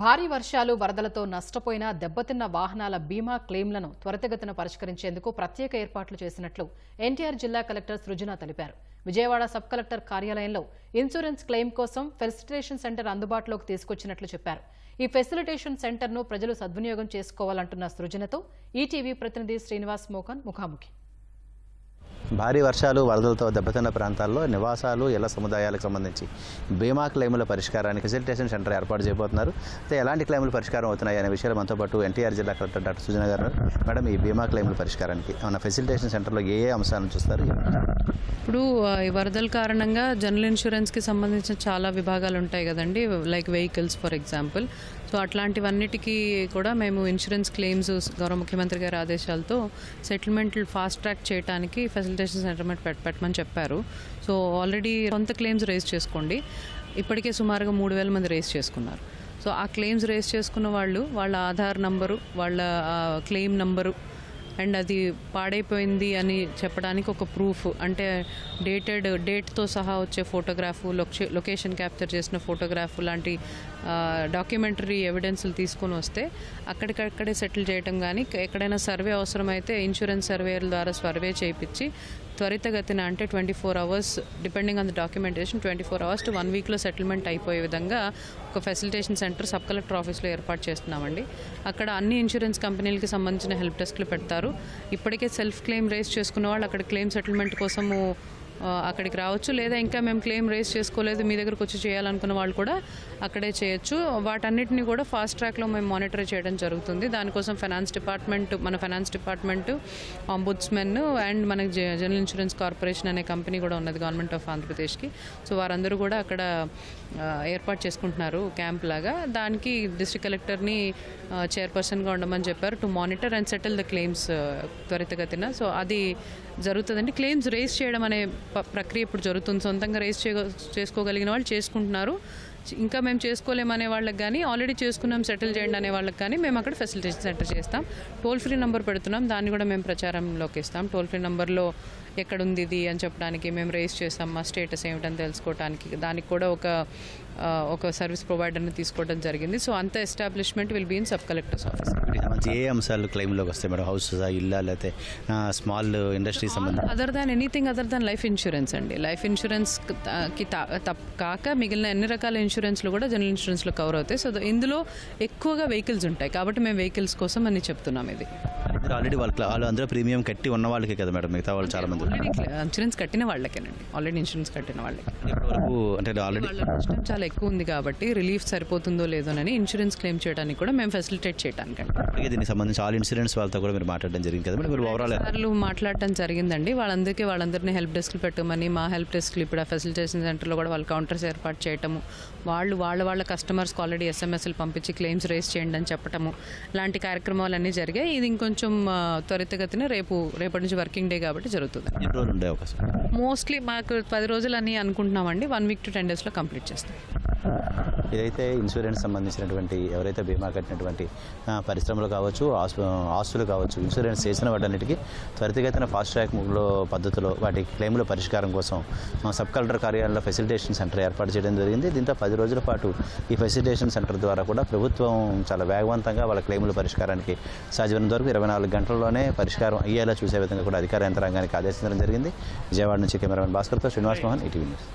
భారీ వర్షాలు వరదలతో నష్టపోయిన దెబ్బతిన్న వాహనాల బీమా క్లెయిమ్లను త్వరితగతిన పరిష్కరించేందుకు ప్రత్యేక ఏర్పాట్లు చేసినట్లు ఎన్టీఆర్ జిల్లా కలెక్టర్ సృజన తెలిపారు. విజయవాడ సబ్ కలెక్టర్ కార్యాలయంలో ఇన్సూరెన్స్ క్లెయిమ్ కోసం ఫెసిలిటేషన్ సెంటర్ అందుబాటులోకి తీసుకొచ్చినట్లు చెప్పారు. ఈ ఫెసిలిటేషన్ సెంటర్ను ప్రజలు సద్వినియోగం చేసుకోవాలంటున్న సృజనతో ఈటీవీ ప్రతినిధి శ్రీనివాస్ మోకన్ ముఖాముఖి. భారీ వర్షాలు వరదలతో దెబ్బతిన్న ప్రాంతాల్లో నివాసాలు ఇళ్ళ సముదాయాలకు సంబంధించి బీమా క్లెయిముల పరిష్కారానికి ఫెసిలిటేషన్ సెంటర్ ఏర్పాటు చేయబోతున్నారు. అయితే ఎలాంటి క్లెయిములు పరిష్కారం అవుతున్నాయి అనే విషయాలు మనతో పాటు ఎన్టీఆర్ జిల్లా కలెక్టర్ డాక్టర్ సుజన గారు మేడం ఈ బీమా క్లెయిముల పరిష్కారానికి మన ఫెసిలిటేషన్ సెంటర్లో ఏ ఏ అంశాలను చూస్తారు? ఇప్పుడు ఈ వరదల కారణంగా జనరల్ ఇన్సూరెన్స్కి సంబంధించిన చాలా విభాగాలు ఉంటాయి కదండి like vehicles for example. So అట్లాంటివన్నిటికీ కూడా మేము ఇన్సూరెన్స్ క్లెయిమ్స్ గౌరవ ముఖ్యమంత్రి గారి ఆదేశాలతో సెటిల్మెంట్ ఫాస్ట్ ట్రాక్ చేయడానికి ఫెసిలిటేషన్ సెంటర్ పెట్ట పెట్టమని చెప్పారు. సో ఆల్రెడీ సొంత క్లెయిమ్స్ రేజ్ చేసుకోండి. ఇప్పటికే సుమారుగా మూడు వేల మంది రేజ్ చేసుకున్నారు. సో ఆ క్లెయిమ్స్ రేజ్ చేసుకున్న వాళ్ళు వాళ్ళ ఆధార్ నంబరు వాళ్ళ క్లెయిమ్ నంబరు అండ్ అది పాడైపోయింది అని చెప్పడానికి ఒక ప్రూఫ్. అంటే డేటెడ్ డేట్తో సహా వచ్చే ఫోటోగ్రాఫ్ లొకే లొకేషన్ క్యాప్చర్ చేసిన ఫోటోగ్రాఫ్ లాంటి డాక్యుమెంటరీ ఎవిడెన్స్లు తీసుకొని వస్తే అక్కడికక్కడే సెటిల్ చేయటం కానీ ఎక్కడైనా సర్వే అవసరమైతే ఇన్సూరెన్స్ సర్వేల ద్వారా సర్వే చేయించి త్వరితగతిన అంటే twenty four hours depending on the documentation twenty four hours to one వీక్లో సెటిల్మెంట్ అయిపోయే విధంగా ఒక ఫెసిలిటేషన్ సెంటర్ సబ్ కలెక్టర్ ఆఫీస్లో ఏర్పాటు చేస్తున్నామండి. అక్కడ అన్ని ఇన్సూరెన్స్ కంపెనీలకి సంబంధించిన హెల్ప్ డెస్క్లు పెడతారు. ఇప్పటికే సెల్ఫ్ క్లెయిమ్ రేస్ చేసుకున్న వాళ్ళు అక్కడ క్లెయిమ్ సెటిల్మెంట్ కోసము అక్కడికి రావచ్చు. లేదా ఇంకా మేము క్లెయిమ్ రేస్ చేసుకోలేదు మీ దగ్గరకు వచ్చి చేయాలనుకున్న వాళ్ళు కూడా అక్కడే చేయొచ్చు. వాటన్నిటిని కూడా ఫాస్ట్ ట్రాక్లో మేము మానిటర్ చేయడం జరుగుతుంది. దానికోసం ఫైనాన్స్ డిపార్ట్మెంట్ మన ఫైనాన్స్ డిపార్ట్మెంట్ ఆంబుడ్స్మెన్ అండ్ మనకి జ- జనరల్ ఇన్సూరెన్స్ కార్పొరేషన్ అనే కంపెనీ కూడా ఉన్నది గవర్నమెంట్ ఆఫ్ ఆంధ్రప్రదేశ్కి సో వారందరూ కూడా అక్కడ ఏర్పాటు చేసుకుంటున్నారు క్యాంప్ లాగా. దానికి డిస్ట్రిక్ట్ కలెక్టర్ని చైర్పర్సన్గా ఉండమని చెప్పారు to monitor and settle the claims త్వరితగతిన. సో అది జరుగుతుందండి. క్లెయిమ్స్ రేస్ చేయడం అనే ప్రక్రియ ఇప్పుడు జరుగుతుంది. సొంతంగా రేస్ చేయ చేసుకోగలిగిన వాళ్ళు చేసుకుంటున్నారు. ఇంకా మేము చేసుకోలేమనే వాళ్ళకి కానీ ఆల్రెడీ చేసుకున్నాం సెటిల్ చేయండి అనే వాళ్ళకి కానీ మేము అక్కడ ఫెసిలిటేషన్ సెంటర్ చేస్తాం. టోల్ ఫ్రీ నెంబర్ పెడుతున్నాం. దాన్ని కూడా మేము ప్రచారంలోకి ఇస్తాం. టోల్ ఫ్రీ నెంబర్లో ఎక్కడుంది ఇది అని చెప్పడానికి మేము రేస్ చేస్తాం. మా స్టేటస్ ఏమిటని తెలుసుకోవడానికి దానికి కూడా ఒక ఒక సర్వీస్ ప్రొవైడర్ని తీసుకోవడం జరిగింది. సో అంత establishment will be in sub collector's office. ఏ అంశాలు క్లెయిమ్లోకి వస్తాయి మేడం? హౌస్ ఇల్లా లేకపోతే స్మాల్ ఇండస్ట్రీ సంబంధించి? Other than anything other than life insurance అండి. లైఫ్ ఇన్సూరెన్స్కి కాక మిగిలిన అన్ని రకాల ఇన్సూరెన్స్లు కూడా జనరల్ ఇన్సూరెన్స్లో కవర్ అవుతాయి. సో ఇందులో ఎక్కువగా వెహికల్స్ ఉంటాయి. కాబట్టి మేము వెహికల్స్ కోసం అని చెప్తున్నాం ఇది. మీరు ఆల్రెడీ వాళ్ళ వాళ్ళు అందరూ ప్రీమియం కట్టి ఉన్న వాళ్ళకే కదా మేడం మిగతా వాళ్ళు చాలా మంది. ఇన్సూరెన్స్ కట్టిన వాళ్ళకేనండి. ఆల్రెడీ ఇన్సూరెన్స్ కట్టిన వాళ్ళకి. ఇప్పటివరకు అంటే ఆల్రెడీ వాళ్ళ చాలా ఎక్కువ ఉంది కాబట్టి రిలీఫ్ సరిపోతుందో లేదోనని ఇన్సూరెన్స్ క్లెయిమ్ చేయడానికి కూడా మేము ఫెసిలిటేట్ ఇప్పటికే దీనికి సంబంధించి ఆల్ ఇన్సూరెన్స్ వాళ్ళతో కూడా మీరు మాట్లాడడం జరిగింది కదా మేడం. మీరు ఓవరాల్ సార్లు మాట్లాడటం జరిగిందండి. వాళ్ళందరికీ వాళ్ళందరినీ హెల్ప్ డెస్క్లు పెట్టమని మా హెల్ప్ డెస్క్లు ఇప్పుడు ఆ ఫెసిలిటేషన్ సెంటర్లో కూడా వాళ్ళ కౌంటర్స్ ఏర్పాటు చేయటము వాళ్ళు వాళ్ళ వాళ్ళ కస్టమర్స్కి ఆల్రెడీ ఎస్ఎంఎస్లు పంపించి క్లెయిమ్స్ రేస్ చేయండి అని చెప్పటము లాంటి కార్యక్రమాలన్నీ జరిగాయి. ఇది ఇంకొంచెం త్వరితగతిన రేపు రేపటి నుంచి వర్కింగ్ డే కాబట్టి జరుగుతుంది. ఎన్ని రోజులు ఉండే అవకాశం? మోస్ట్లీ మాకు పది రోజులు అని అనుకుంటున్నామండి. వన్ వీక్ టు టెన్ డేస్లో కంప్లీట్ చేస్తాం. ఇదైతే ఇన్సూరెన్స్ సంబంధించినటువంటి ఎవరైతే బీమా కట్టినటువంటి పరిశ్రమలు కావచ్చు ఆస్తులు కావచ్చు ఇన్సూరెన్స్ చేసిన వాటన్నిటికీ త్వరితగతిన ఫాస్ట్ ట్రాక్లో పద్ధతిలో వాటి క్లెయిముల పరిష్కారం కోసం సబ్ కలెక్టర్ కార్యాలయంలో ఫెసిలిటేషన్ సెంటర్ ఏర్పాటు చేయడం జరిగింది. దీంతో పది రోజుల పాటు ఈ ఫెసిలిటేషన్ సెంటర్ ద్వారా కూడా ప్రభుత్వం చాలా వేగవంతంగా వాళ్ళ క్లెయిముల పరిష్కారానికి సాధ్యమైనంత వరకు ఇరవై నాలుగు గంటల్లోనే పరిష్కారం అయ్యేలా చూసే విధంగా కూడా అధికార యంత్రాంగానికి ఆదేశించడం జరిగింది. విజయవాడ నుంచి కెమెరామెన్ భాస్కర్తో శ్రీనివాస్ మోహన్ ఈటీవీ న్యూస్.